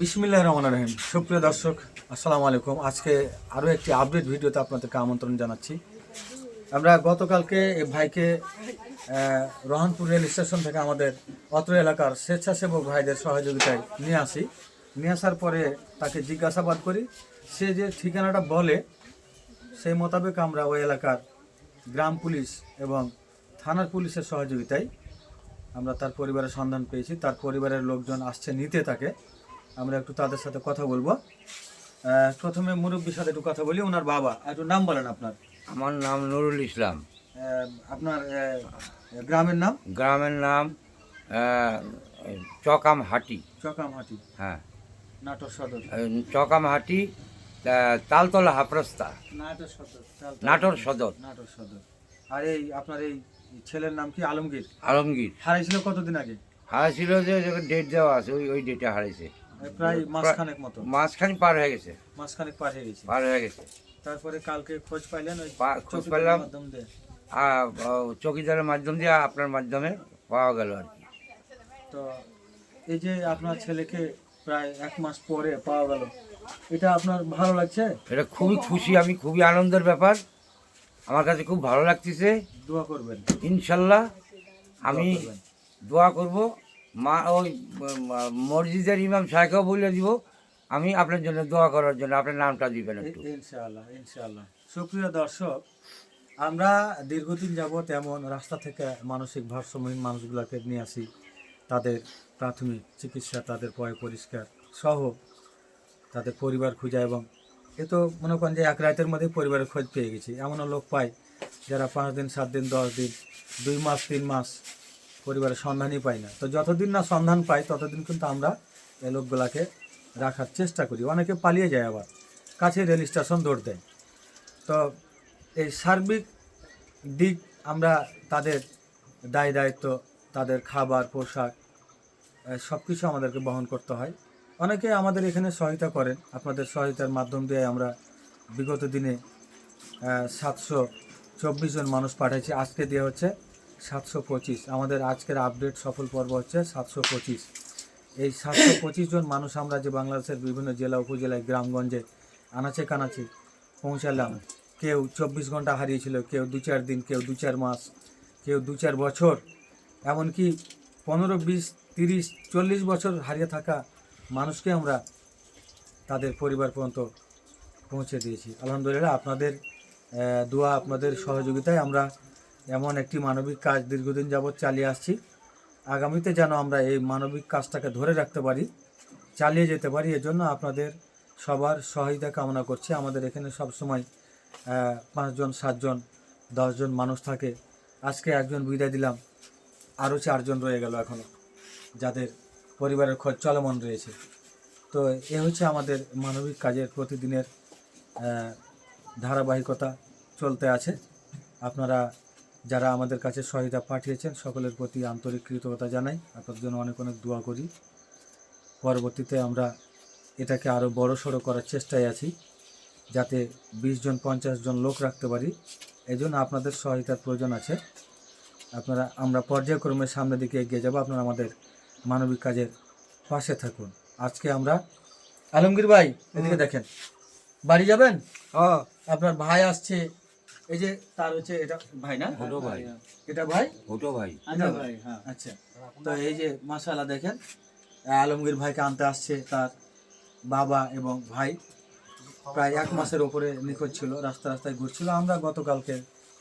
বিসমিল্লাহ রহমান রহিম। সুপ্রিয় দর্শক, আসসালামু আলাইকুম। আজকে আরও একটি আপডেট ভিডিওতে আপনাদেরকে আমন্ত্রণ জানাচ্ছি। আমরা গতকালকে এই ভাইকে রহনপুর রেল স্টেশন থেকে আমাদের অত্র এলাকার স্বেচ্ছাসেবক ভাইদের সহযোগিতায় নিয়ে আসি। নিয়ে আসার পরে তাকে জিজ্ঞাসাবাদ করি। সে যে ঠিকানাটা বলে সেই মোতাবেক আমরা ওই এলাকার গ্রাম পুলিশ এবং থানার পুলিশের সহযোগিতায় আমরা তার পরিবারের সন্ধান পেয়েছি। তার পরিবারের লোকজন আসছে নিতে তাকে। আমরা একটু তাদের সাথে কথা বলব। প্রথমে মুরব্বীর সাথে একটু কথা বলি। ওনার বাবা একটু নাম বলেন আপনার। আমার নাম নুরুল ইসলাম। আপনার গ্রামের নাম? গ্রামের নাম চকামহাটি। চকামহাটি। হ্যাঁ। নাটোর সদর। চকামহাটি তালতলা হাফরাস্তা। নাটোর সদর নাটোর সদর। নাটোর সদর। আর এই আপনার এই ছেলের নাম কি? আলমগীর? আলমগীর। হারাইছিল কতদিন আগে? হারাইছিল যে ডেট দেওয়া আছে ওই ওই ডেটে হারাইছে। প্রায় মাসখানেক মতো। মাঝখানে পার হয়ে গেছে। মাসখানেক পার হয়ে গেছে। পার হয়ে গেছে। তারপরে কালকে খোঁজ পাইলেন ওই খোঁজ চৌকিদারের দিয়ে। আর মাধ্যম দিয়ে আপনার মাধ্যমে পাওয়া গেল আর কি। তো এই যে আপনার ছেলেকে প্রায় এক মাস পরে পাওয়া গেল। এটা আপনার ভালো লাগছে? এটা খুবই খুশি আমি খুবই আনন্দের ব্যাপার। আমার কাছে খুব ভালো লাগতেছে। দোয়া করবেন। ইনশাল্লাহ আমি দোয়া। করব। মা ওই মসজিদের ইমাম সাহেবকেও বলে দিব আমি আপনার জন্য দোয়া করার জন্য আপনার নামটা দিবেন একটু। ই- ইনশাআল্লাহ ইনশাআল্লাহ। সুপ্রিয় দর্শক আমরা দীর্ঘদিন যাবৎ তেমন রাস্তা থেকে মানসিক ভারসাম্যহীন মানুষগুলোকে নিয়ে আসি। তাদের প্রাথমিক চিকিৎসা, তাদের পয় পরিষ্কার সহ তাদের পরিবার খুঁজা এবং এ তো মনে করেন যে এক রাতের মধ্যেই পরিবারের খোঁজ পেয়ে গেছি। এমনও লোক পাই যারা পাঁচ দিন, সাত দিন, দশ দিন, দুই মাস, তিন মাস পরিবারের সন্ধানই পাই না। তো যতদিন না সন্ধান পাই, ততদিন কিন্তু আমরা এই লোকগুলাকে রাখার চেষ্টা করি। অনেকে পালিয়ে যায় আবার কাছে রেল স্টেশন দৌড় দেয়। তো এই সার্বিক দিক আমরা তাদের দায় দায়িত্ব তাদের খাবার, পোশাক সব কিছু আমাদেরকে বহন করতে হয়। অনেকে আমাদের এখানে সহায়তা করেন। আপনাদের সহায়তার মাধ্যম দিয়ে আমরা বিগত দিনে সাতশো চব্বিশ জন মানুষ পাঠিয়েছি আজকে দিয়ে হচ্ছে সাতশো পঁচিশ। আমাদের আজকের আপডেট সফল পর্ব হচ্ছে সাতশো পঁচিশ। এই সাতশো পঁচিশ জন মানুষ আমরা যে বাংলাদেশের বিভিন্ন জেলা, উপজেলায়, গ্রামগঞ্জে আনাচে কানাচে পৌঁছালাম, কেউ চব্বিশ ঘণ্টা হারিয়েছিল, কেউ দু চার দিন, কেউ দু চার মাস, কেউ দু চার বছর এমনকি পনেরো বিশ তিরিশ চল্লিশ বছর হারিয়ে থাকা মানুষকে আমরা তাদের পরিবার পর্যন্ত পৌঁছে দিয়েছি। আলহামদুলিল্লাহ আপনাদের দোয়া আপনাদের সহযোগিতায় আমরা এমন একটি মানবিক কাজ দীর্ঘদিন যাবৎ চালিয়ে আসছি। আগামীতে যেন আমরা এই মানবিক কাজটাকে ধরে রাখতে পারি চালিয়ে যেতে পারি এজন্য আপনাদের সবার সহায়তা কামনা করছি। আমাদের এখানে সবসময় আহ, পাঁচজন সাতজন দশজন মানুষ থাকে। আজকে একজন বিদায় দিলাম। আরও চারজন রয়ে গেল এখনও যাদের পরিবারের খোঁজ চলমান রয়েছে। তো এ হচ্ছে আমাদের মানবিক কাজের প্রতিদিনের ধারাবাহিকতা চলতে আছে। আপনারা যারা আমাদের কাছে সহায়তা পাঠিয়েছেন, সকলের প্রতি আন্তরিক কৃতজ্ঞতা জানাই। আপনাদের জন্য অনেক অনেক দোয়া করি। পরবর্তীতে আমরা এটাকে আরও বড় সড়ো করার চেষ্টায় আছি, যাতে বিশ জন, পঞ্চাশ জন লোক রাখতে পারি। এই জন্য আপনাদের সহায়তার প্রয়োজন আছে। আপনারা আমরা পর্যায়ক্রমে সামনের দিকে এগিয়ে যাব। আপনারা আমাদের মানবিক কাজের পাশে থাকুন। আজকে আমরা আলমগীর ভাই এদিকে দেখেন। বাড়ি যাবেন? আপনার ভাই আসছে। এই যে তার হচ্ছে এটা ভাই না? ছোট ভাই। এটা ভাই? ছোটো ভাই। এটা ভাই আচ্ছা। তো এই যে মাসালা দেখেন। আলমগীর ভাইকে আনতে আসছে তার বাবা এবং ভাই। প্রায় এক মাসের ওপরে নিখোঁজ ছিল রাস্তা রাস্তায় ঘুরছিল। আমরা গতকালকে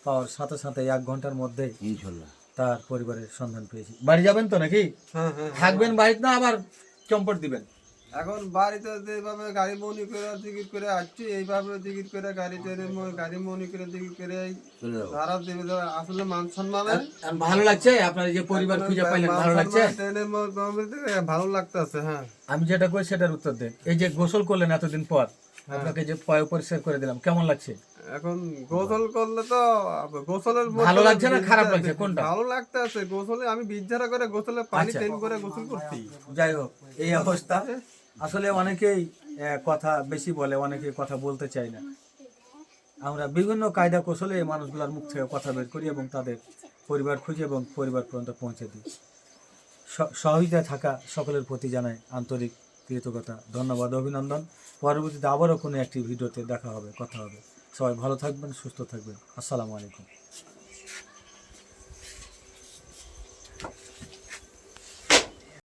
পাওয়ার সাথে সাথে এক ঘণ্টার মধ্যে ইনশাল্লাহ। তার পরিবারের সন্ধান পেয়েছি। বাড়ি যাবেন তো নাকি? হ্যাঁ হ্যাঁ থাকবেন বাড়িতে না আবার চম্পট দিবেন? এখন বাড়িতে যেভাবে গাড়ি মনি করে টিকিট করে আসছি এইভাবে টিকিট করে গাড়ি ট্রেনে ম- গাড়ি মনি করে টিকিট করে চলে দেবে। আসলে মান সম্মানে ভালো লাগছে? আপনার যে পরিবার খুঁজে পাইলেন ভালো লাগছে? ভালো লাগতেছে হ্যাঁ। আমি যেটা কই সেটার উত্তর দেন। এই যে গোসল করলেন এতদিন পর আপনাকে যে পয় পরিষ্কার করে দিলাম কেমন লাগছে? এখন গোসল করলে তো গোসলের ভালো লাগছে না খারাপ লাগছে? কোনটা? ভালো লাগতে আছে গোসলে আমি বীজ করে গোসলে পানি আচ্ছা। টেন করে গোসল করছি। যাই হোক এই অবস্থা। আসলে অনেকেই কথা বেশি বলে অনেকে কথা বলতে চায় না। আমরা বিভিন্ন কায়দা কৌশলে এই মানুষগুলোর মুখ থেকে কথা বের করি এবং তাদের পরিবার খুঁজে এবং পরিবার পর্যন্ত পৌঁছে দিই। সহযোগিতায় থাকা সকলের প্রতি জানাই আন্তরিক কৃতজ্ঞতা, ধন্যবাদ, অভিনন্দন। পরবর্তীতে আবারও কোনো একটি ভিডিওতে দেখা হবে, কথা হবে। সবাই ভালো থাকবেন, সুস্থ থাকবেন। আসসালামু আলাইকুম।